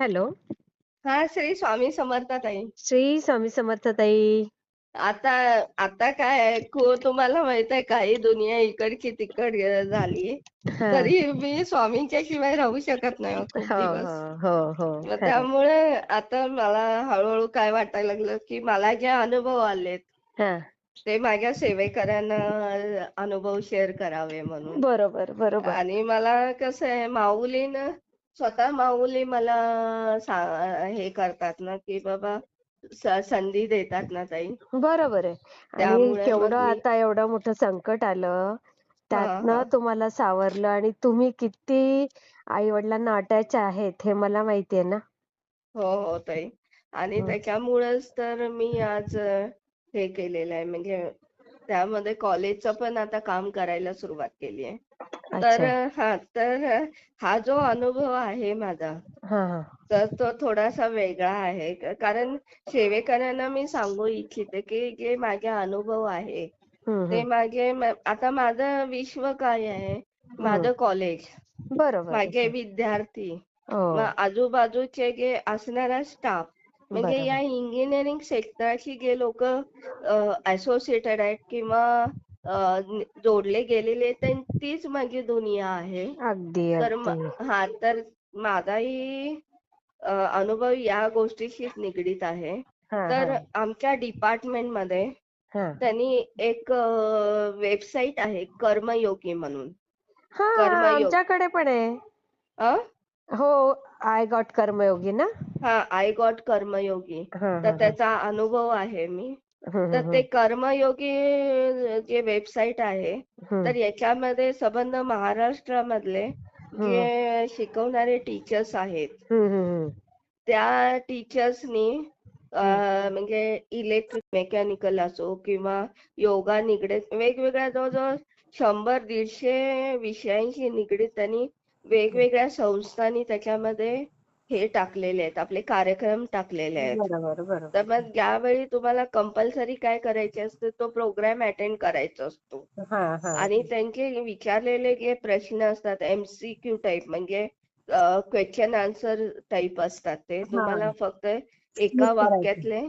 Hello. हां, श्री स्वामी समर्थ ताई. श्री स्वामी समर्थ ताई. आता आता काय आहे को तुम्हाला माहीत आहे का ही दुनिया इकडची तिकड अ, झाली. हां. तरी मी स्वामींच्या शिवाय राहू शकत नाही हो खूप हो, दिवस. हो, हो, हो. मग. त्यामुळे आता मला हळू-हळू काय वाटायला लागलं, की मला जे अनुभव आलेत, हां. ते माझ्या सेवेकऱ्यांना अ, अनुभव शेअर करावे म्हणून. बरोबर, बरोबर. आणि मला कसं आहे माऊलीनं स्वतः माऊली मला सा हे करतात ना, की बाबा संधी देतात ना ताई. बरोबर आहे. आणि केवढं आता एवढं मोठं संकट आलं, त्यातनं. तुम्हाला सावरलं आणि तुम्ही किती आई-वडिलांना अटॅच आहेत हे मला माहिती आहे ना. हो, हो ताई. आणि. त्याच्यामुळेच तर मी आज हे केलेलं आहे म्हणजे त्यामध्ये कॉलेजचं पण आता काम करायला सुरुवात केली आहे. तर हां, तर हा जो अनुभव आहे माझा. तर तो थोडासा वेगळा आहे. कारण सेवेकरांना मी सांगू इच्छिते, की जे माझे अनुभव आहे, ते. माझे आता माझं विश्व काय आहे. माझं कॉलेज, बरोबर. माझे. विद्यार्थी, हो. आजूबाजूचे जे असणारा स्टाफ, म्हणजे या. इंजिनिअरिंग सेक्टरशी जे लोकं असोसिएटेड आहेत किंवा जोडले गेलेले आहेत, तीच माझी दुनिया आहे. अगदी, तर. हां, तर माझाही अनुभव या गोष्टीशीच निगडीत आहे. तर. आमच्या डिपार्टमेंटमध्ये हां. त्यांनी एक वेबसाईट आहे कर्मयोगी म्हणून. हां, कर्मयोग आमच्याकडे पण आहे. हो, आय गॉट कर्मयोगी ना? हां, आय गॉट कर्मयोगी. तर. त्याचा अनुभव आहे मी. तर ते. कर्मयोगी जे वेबसाईट आहे. तर याच्यामध्ये संबंध महाराष्ट्रामधले. जे शिकवणारे टीचर्स आहेत. त्या टीचर्सनी. म्हणजे इलेक्ट्रिक, मेकॅनिकल असो किंवा योगा निगडीत वेगवेगळ्या जवळ-जवळ 100-150 विषयांशी निगडीत त्यांनी. वेगवेगळ्या संस्थांनी त्याच्यामध्ये हे टाकलेले आहेत, आपले कार्यक्रम टाकलेले आहेत. तर मग ज्यावेळी तुम्हाला कंपल्सरी काय करायचे असते, तो प्रोग्राम अटेंड करायचा असतो. हां, हां. आणि त्यांचे विचारलेले जे प्रश्न असतात एम-सी-क्यू टाइप म्हणजे क्वेश्चन आन्सर टाइप असतात ते. तुम्हाला. फक्त एका. वाक्यातले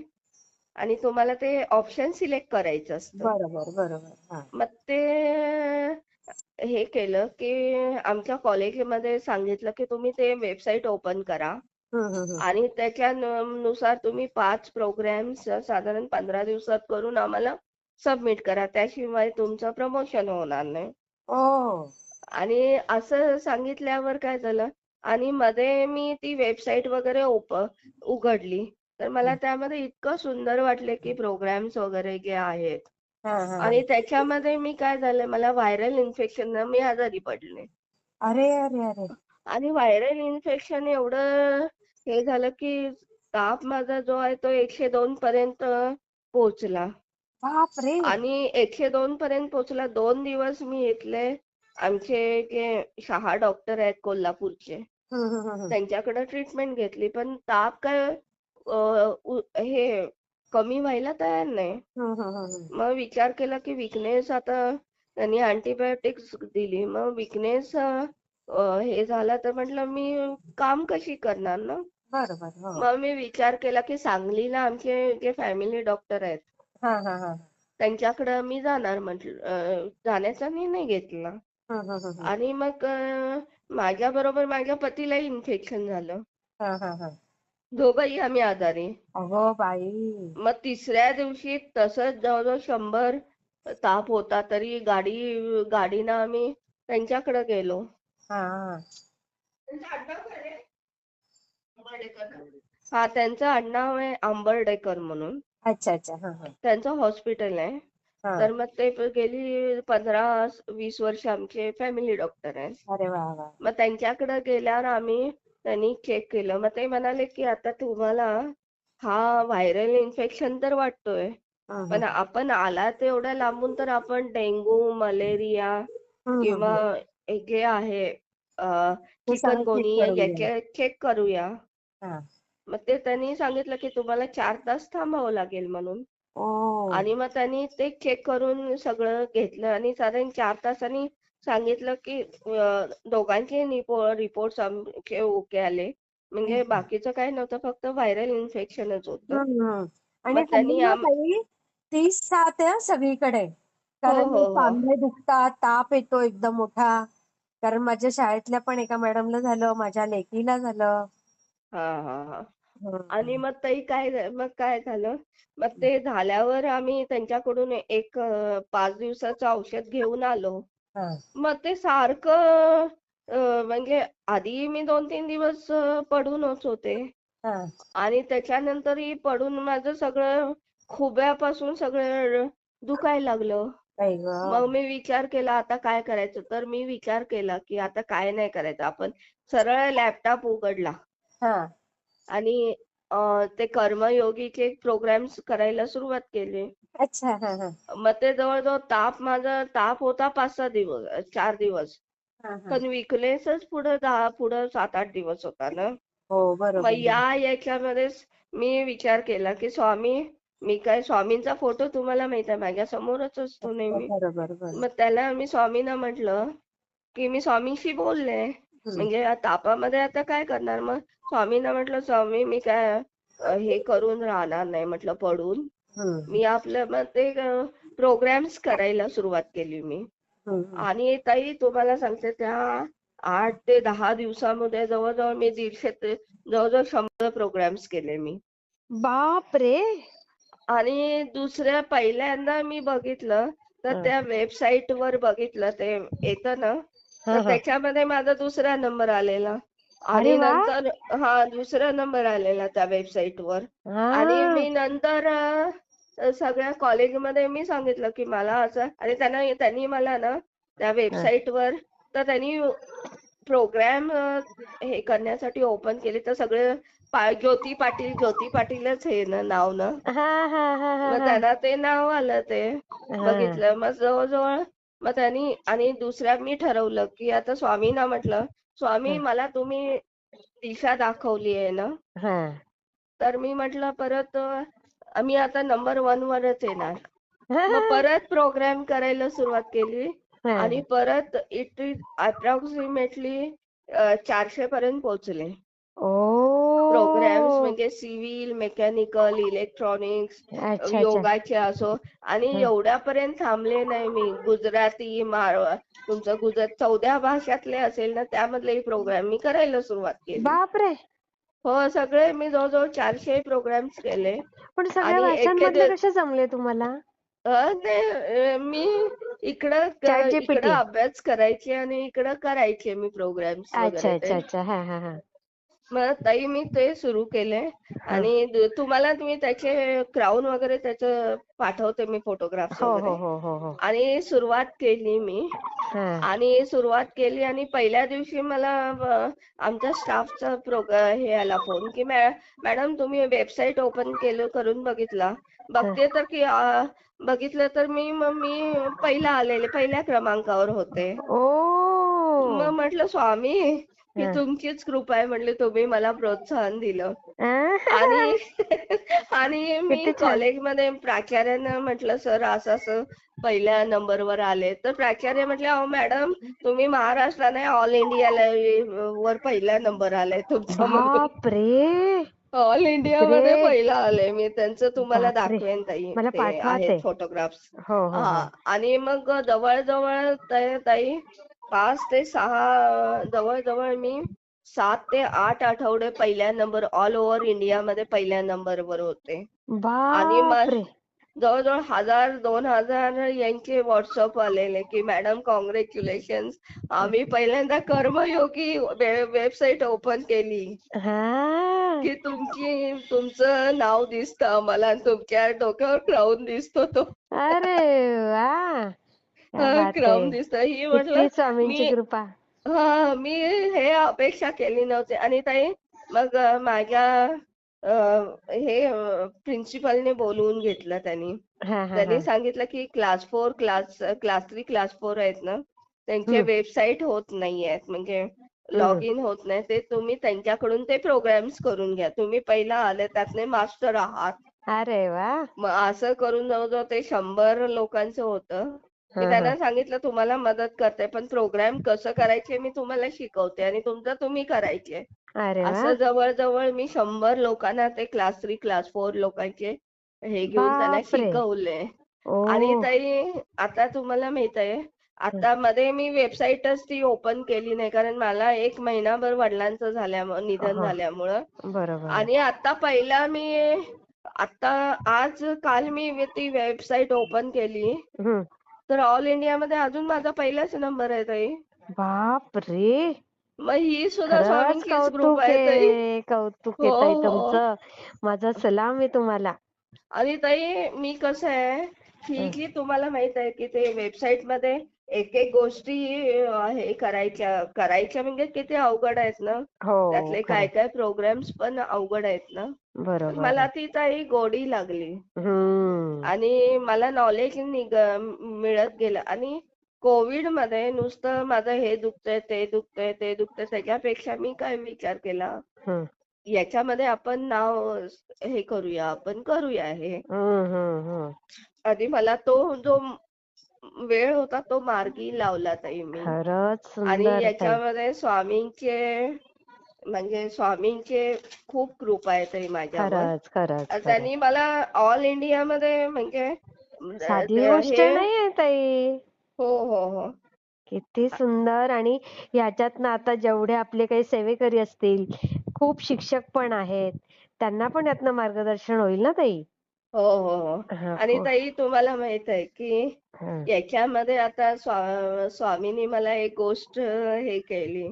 आणि तुम्हाला ते ऑप्शन सिलेक्ट करायचं असतं. बरोबर, बरोबर. मग ते हे केलं, की आमच्या कॉलेजमध्ये सांगितलं, की तुम्ही ते वेबसाईट ओपन करा हं, हं, हं. आणि त्याच्या न नुसार तुम्ही 5 प्रोग्राम्स साधारण 15 दिवसात करून आम्हाला सबमिट करा. त्याशिवाय तुमचं प्रमोशन होणार नाही. आणि असं सांगितल्यावर काय झालं आणि मध्ये मी ती वेबसाईट वगैरे ओप उघडली. तर मला. त्यामध्ये इतकं सुंदर वाटले, की प्रोग्राम्स वगैरे जे आहेत आणि. त्याच्यामध्ये मी काय झालं मला व्हायरल इन्फेक्शननं मी आजारी पडले. अरे, अरे, अरे! आणि व्हायरल इन्फेक्शन एवढं हे झालं, की ताप माझा जो आहे तो 102 पर्यंत पोहोचला. आणि 102 पर्यंत पोहोचला. 2 दिवस मी इथले आमचे जे शहा डॉक्टर आहेत कोल्हापूरचे. त्यांच्याकडे ट्रीटमेंट घेतली. पण ताप काय हे कमी व्हायला तयार नाही. मग विचार केला, की विकनेस आता त्यांनी अँटिबायोटिक्स दिली. मग विकनेस हे झाला तर म्हटलं मी काम कशी करणार ना? बरोबर. हो. मग मी विचार केला, की सांगलीला आमचे जे फॅमिली डॉक्टर आहेत, हां, हां, हां. त्यांच्याकडं मी जाणार म्हटलं जाण्याचा निर्णय घेतला. हं, हं, हं, हं. आणि मग अ, माझ्याबरोबर माझ्या पतीलाही इन्फेक्शन झालं. दोघंही आम्ही आजारी. अगं बाई! मग तिसऱ्या दिवशी तसंच जवळ-जवळ 100 ताप होता. तरी गाडी गाडीनं आम्ही त्यांच्याकडे गेलो. हां. त्यांचं आडनाव काय आहे? आंबर्डेकर ना? हां, त्यांचं आडनाव आहे आंबर्डेकर म्हणून. अच्छा, अच्छा. हां, हां. त्यांचं हॉस्पिटल आहे. हां. तर मग ते प- गेली 15-20 वर्ष आमचे फॅमिली डॉक्टर आहेत. अरे वाह, वाह! मग त्यांच्याकडे गेल्यावर आम्ही त्यांनी चेक केलं. मग ते म्हणाले, की आता तुम्हाला हा व्हायरल इन्फेक्शन तर वाटतोय, पण. आपण आलात एवढ्या लांबून तर आपण डेंगू, मलेरिया किंवा जे आहे. याचे चेक करूया. मग ते त्यांनी सांगितलं, की तुम्हाला 4 तास थांबावं लागेल म्हणून. आणि मग त्यांनी ते चेक करून सगळं घेतलं आणि साधारण 4 तासांनी सांगितलं, की दोघांचे रिपोर्ट्स आमचे ओके आले. म्हणजे बाकीचं काही नव्हतं फक्त व्हायरल इन्फेक्शनच होतं. आणि त्यांनी तीस सात आहे हं सगळीकडे कारण हो, हो. सांधे दुखतात ताप येतो एकदम मोठा कारण माझ्या शाळेतल्या पण एका मॅडमला झालं माझ्या लेकीला झालं हा हा हा. आणि मग ताई काय मग काय झालं मग ते झाल्यावर आम्ही त्यांच्याकडून एक पाच दिवसाचं औषध घेऊन आलो हा. मग ते सारखं म्हणजे आधी मी दोन तीन दिवस पडूनच होते हा. आणि त्याच्यानंतरही पडून माझं सगळं खुब्यापासून सगळं दुखायला लागलं. मग मी विचार केला आता काय करायचं तर मी विचार केला की आता काय नाही करायचं आपण सरळ लॅपटॉप उघडला हा. आणि ते कर्मयोगीचे प्रोग्राम्स करायला सुरुवात केली. अच्छा हा हा. मग ते जवळजवळ ताप माझा ताप होता पाच सहा दिवस चार दिवस. हा, हा. पण विकनेसच पुढे दहा पुढे सात आठ दिवस होता ना. हो बरोबर मग या याच्यामध्येच मी विचार केला की स्वामी मी काय स्वामींचा फोटो तुम्हाला माहीत आहे माझ्या समोरच असतो नेहमी. बरोबर बरोबर. मग त्याला मी स्वामींना म्हटलं की मी स्वामींशी बोलले. म्हणजे या तापामध्ये आता काय करणार मग स्वामींना म्हटलं स्वामी मी काय हे करून राहणार नाही म्हटलं पडून. मी आपलं मग ते प्रोग्राम्स करायला सुरुवात केली मी. आणि ताई तुम्हाला सांगते त्या आठ ते दहा दिवसामध्ये जवळजवळ मी दीडशे ते जवळजवळ शंभर प्रोग्राम्स केले मी बाप रे आणि दुसऱ्या पहिल्यांदा मी बघितलं. तर त्या वेबसाईट वर बघितलं ते येतं ना तर. त्याच्यामध्ये माझा दुसरा नंबर आलेला आणि. नंतर हा दुसरा नंबर आलेला त्या वेबसाईट वर आणि. मी नंतर सगळ्या कॉलेजमध्ये मी सांगितलं की मला असं आणि त्यांना त्यांनी मला ना त्या वेबसाईट वर तर त्यांनी प्रोग्राम हे करण्यासाठी ओपन केले तर सगळे ज्योती पाटील ज्योती पाटीलच हे ना नाव ना मग. त्यांना ते नाव आलं ते. बघितलं मग जवळजवळ मग त्यांनी आणि दुसऱ्या मी ठरवलं की आता स्वामींना म्हटलं स्वामी हा. मला तुम्ही दिशा दाखवली आहे ना हा. तर मी म्हटलं परत अ, मी आता नंबर वन वरच येणार मग परत प्रोग्राम करायला सुरुवात केली. आणि परत इट अप्रॉक्सिमेटली चारशे पर्यंत पोहोचले ओ प्रोग्राम्स म्हणजे सिव्हिल मेकॅनिकल इलेक्ट्रॉनिक्स अच्छा योगाचे असो. आणि हा. एवढ्यापर्यंत थांबले नाही मी. गुजराती मारवा तुमचं गुजरात चौदा भाषातले असेल ना त्यामधलेही प्रोग्राम मी करायला सुरुवात केली. बाप रे हो सगळे मी जवळजवळ चारशे प्रोग्राम्स केले. पण सगळ्या आणि भाषांमधले कसे जमले तुम्हाला? अ, ते अ, मी क-. इकडं अभ्यास करायचे आणि इकडं करायचे मी प्रोग्राम्स अच्छा वगैरे अच्छा ते अच्छा. हा हा हा. मग ताई मी ते सुरू केले. आणि तुम्हाला तुम्ही त्याचे क्राऊन वगैरे त्याचं पाठवते मी फोटोग्राफ्स हो हो हो आणि सुरुवात केली मी. आणि सुरुवात केली आणि पहिल्या दिवशी मला आमच्या स्टाफचा प्रोग हे आला फोन की मॅ मॅडम तुम्ही वेबसाईट ओपन केलं करून बघितला. बघते तर की बघितलं तर मी मग मी पहिला आलेले पहिल्या क्रमांकावर होते. ओ. मग म्हटलं स्वामी ही. तुमचीच कृपा आहे म्हटले तुम्ही मला प्रोत्साहन दिलं? आणि आणि मी. कॉलेजमध्ये प्राचार्यांना म्हटलं सर असं असं पहिल्या नंबरवर आले तर प्राचार्य म्हटले अहो मॅडम तुम्ही महाराष्ट्र नाही ऑल इंडिया वर पहिला नंबर आलाय तुमचा म्हणून बाप रे ऑल इंडिया मध्ये. पहिला आले मी त्यांचं तुम्हाला. दाखवेन ताई. आहेत फोटोग्राफ्स हो हो हा हो आणि मग जवळजवळ ताई पाच ते सहा जवळजवळ मी सात ते आठ आठवडे पहिल्या नंबर ऑल ओव्हर इंडियामध्ये पहिल्या नंबरवर होते. आणि मग जवळजवळ हजार दोन हजार यांचे व्हॉट्सअप आलेले की मॅडम कॉंग्रॅच्युलेशन आम्ही पहिल्यांदा कर्मयोगी वेबसाईट ओपन केली. की तुमची तुमचं नाव दिसतं आम्हाला तुमच्या डोक्यावर क्राऊन दिसतो तो. अरे वा! आहे दिसतं ही म्हटलं किती स्वामींची मी कृपा हा मी हे अपेक्षा केली नव्हती. आणि ताई मग अ, माझ्या अ, हे प्रिन्सिपलने बोलवून घेतलं त्यांनी. हा हा त्यांनी हा. सांगितलं की class four class class three class four आहेत ना त्यांचे. वेबसाईट होत नाही आहेत म्हणजे लॉग इन होत नाही ते तुम्ही त्यांच्याकडून ते प्रोग्राम्स करून घ्या. तुम्ही पहिला आले त्यातले मास्टर आहात. अरे मग असं करून जवळजवळ ते शंभर लोकांचं होतं. मी त्यांना. सांगितलं तुम्हाला मदत करते पण प्रोग्राम कसं करायचे मी तुम्हाला शिकवते आणि तुमचं तुम्ही करायचे अरे वा असं जवळजवळ मी शंभर लोकांना ते क्लास थ्री क्लास फोर लोकांचे हे घेऊन त्यांना बापरे. शिकवले ओ आणि ताई आता तुम्हाला माहीत आहे आता मध्ये मी वेबसाईटच ती ओपन केली नाही कारण मला एक महिनाभर वडिलांचं झाल्यामुळं निधन हा. झाल्यामुळं बरोबर आणि आता पहिला मी आता आज काल मी ती वेबसाईट ओपन केली हम्म. तर ऑल इंडियामध्ये अजून माझा पहिलाच नंबर आहे ताई. बाप रे मग ही सुद्धा कौतुक ग्रुप आहे ताई. कौतुक आहे हो, ताई हो. तुमचं. माझा सलाम आहे तुम्हाला. आणि ताई मी कसं आहे की की तुम्हाला माहीत आहे की ते वेबसाईटमध्ये एक एक गोष्टी अं, हे करायच्या करायच्या म्हणजे किती अवघड आहेत ना? हो त्यातले खरं. काय काय प्रोग्राम्स पण अवघड आहेत ना? मला ती ताई गोडी लागली. आणि मला नॉलेज निघ मिळत गेलं. आणि कोविडमध्ये नुसतं माझं हे दुखतंय ते दुखतंय ते दुखतंय त्याच्यापेक्षा मी काय विचार केला. याच्यामध्ये आपण नाव हे करूया आपण करूया हे. आधी मला तो जो वेळ होता तो मार्गी लावला ताई मी. आणि. याच्यामध्ये स्वामींचे म्हणजे स्वामींचे खूप कृपा आहे ताई माझ्यावर. खरंच खरंच खरंच. त्यांनी मला ऑल इंडियामध्ये म्हणजे साधी ते- गोष्ट हे- नाही आहे ताई. हो हो हो. किती सुंदर आणि याच्यातनं आता जेवढे आपले काही सेवेकरी असतील खूप शिक्षक पण आहेत. त्यांना पण यातनं मार्गदर्शन होईल ना ताई? हो हो हो. हा, आणि खूप. ताई तुम्हाला माहीत आहे की हा, याच्यामध्ये आता स्वा स्वामींनी मला एक गोष्ट हे केली.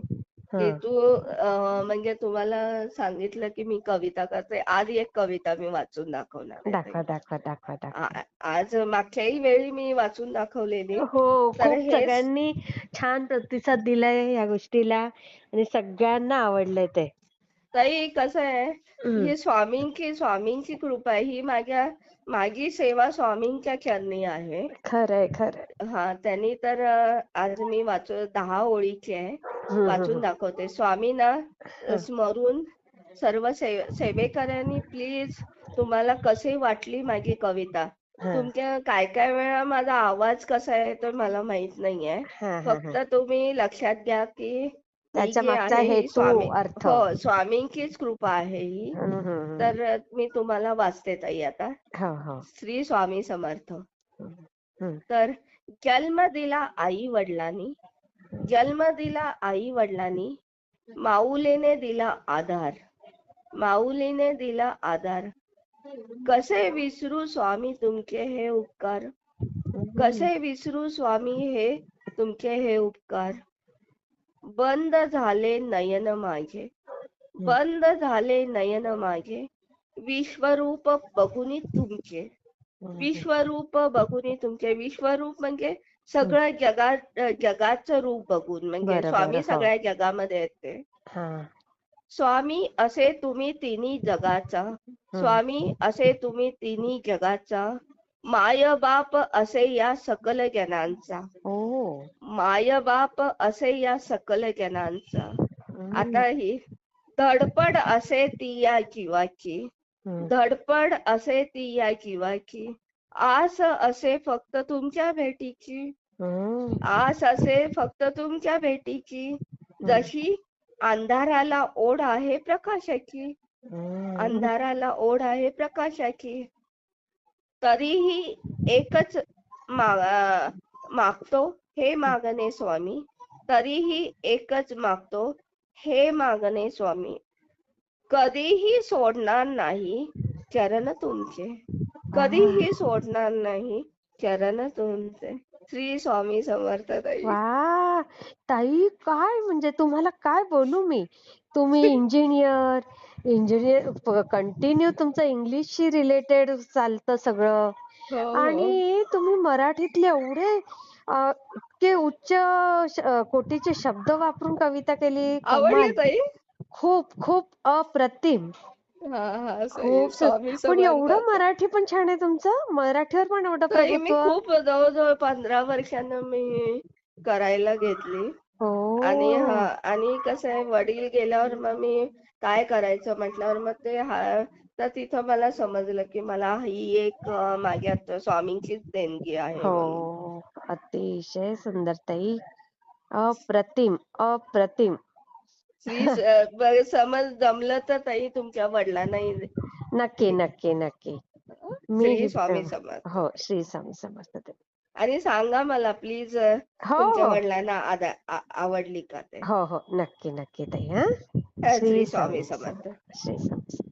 की हा. तू अं, म्हणजे तुम्हाला सांगितलं की मी कविता करते आज एक कविता मी वाचून दाखवणार आहे दाखवा ताई. दाखवा दाखवा दाखवा आ- आज मागच्याही वेळी मी वाचून दाखवलेली हो तर खूप हे- सगळ्यांनी छान प्रतिसाद दिलाय या गोष्टीला आणि सगळ्यांना आवडलंय ते ताई कसं आहे. ही स्वामींची स्वामींची कृपा आहे ही माझ्या माझी सेवा स्वामींच्या चरणी आहे. खरंय खरंय. हा त्यांनी तर आज मी वाचू दहा ओळीची आहे वाचून. दाखवते. स्वामींना स्मरून सर्व सेवेकऱ्यांनी प्लीज तुम्हाला कशी वाटली माझी कविता? तुमच्या काय काय वेळा माझा आवाज कसा आहे तर मला माहीत नाहीये. फक्त. तुम्ही लक्षात घ्या की ही त्याच्या जी मागचा आहे ही हेतू, स्वामी अर्थ. हो स्वामींचीच कृपा आहे ही. हम्म, हम्म, हम्म. तर मी तुम्हाला वाचते ताई आता. हो हो. श्री स्वामी समर्थ. हम्म. तर जन्म दिला आई वडिलांनी जन्म दिला आई वडिलांनी माऊलीने दिला आधार. माऊलीने दिला आधार. कसे विसरू स्वामी तुमचे हे उपकार? कसे विसरू स्वामी हे तुमचे हे उपकार? बंद झाले नयन माझे. बंद झाले नयन माझे. विश्वरूप बघुनी तुमचे. विश्वरूप बघुनी तुमचे. विश्वरूप म्हणजे सगळं जगात जगाचं रूप बघून. म्हणजे स्वामी हो. सगळ्या जगामध्ये आहेत ते हा. स्वामी असे तुम्ही तिन्ही जगाचा. स्वामी असे तुम्ही तिन्ही जगाचा. माय बाप असे या सकल जनांचा. ओ माय बाप असे या सकल जनांचा. आता ही धडपड असे ती या जीवाची. धडपड असे ती या जीवाची. आस असे फक्त तुमच्या भेटीची. आस असे फक्त तुमच्या भेटीची. जशी अंधाराला ओढ आहे प्रकाशाची. अंधाराला ओढ आहे प्रकाशाची. तरीही एकच मा- मागतो हे मागणे स्वामी. तरीही एकच मागतो हे मागणे स्वामी. कधीही सोडणार नाही चरण तुमचे. कधीही सोडणार नाही चरण तुमचे. श्री स्वामी समर्थ ताई. वा! ताई काय म्हणजे तुम्हाला काय बोलू मी? तुम्ही इंजिनियर इंजिनियर कंटिन्यू तुमचं इंग्लिशशी रिलेटेड चालतं सगळं. हो, हो. आणि तुम्ही मराठीतले एवढे अ, इतके उच्च श- अ, कोटीचे शब्द वापरून कविता केली. आवडली कमाल. ताई? खूप खूप अप्रतिम. हा हा सई. खूप सु- स्वामी पण समर्थ. एवढं मराठी पण छान आहे तुमचं? मराठीवर पण एवढं ताई मी प्रभुत्व? खूप जवळजवळ पंधरा वर्षांना मी करायला घेतली. आणि हा. आणि कसं आहे वडील गेल्यावर मग मी काय करायचं म्हटल्यावर मग ते हा तर तिथं मला समजलं की मला ही एक अं, माझ्यात स्वामींचीच देणगी आहे म्हणून. हो अतिशय सुंदर ताई. अप्रतिम अप्रतिम. प्लीज बरं समज जमलं तर ताई तुमच्या वडिलांनाही नक्की नक्की नक्की. मी श्री स्वामी समर्थ. हो श्री स्वामी समर्थ. आणि सांगा मला प्लीज हो. तुमच्या हो वडिलांना आदा- आ- आवडली का ते? हो हो. नक्की नक्की ताई हा. श्री स्वामी समर्थ. श्री स्वामी समर्थ.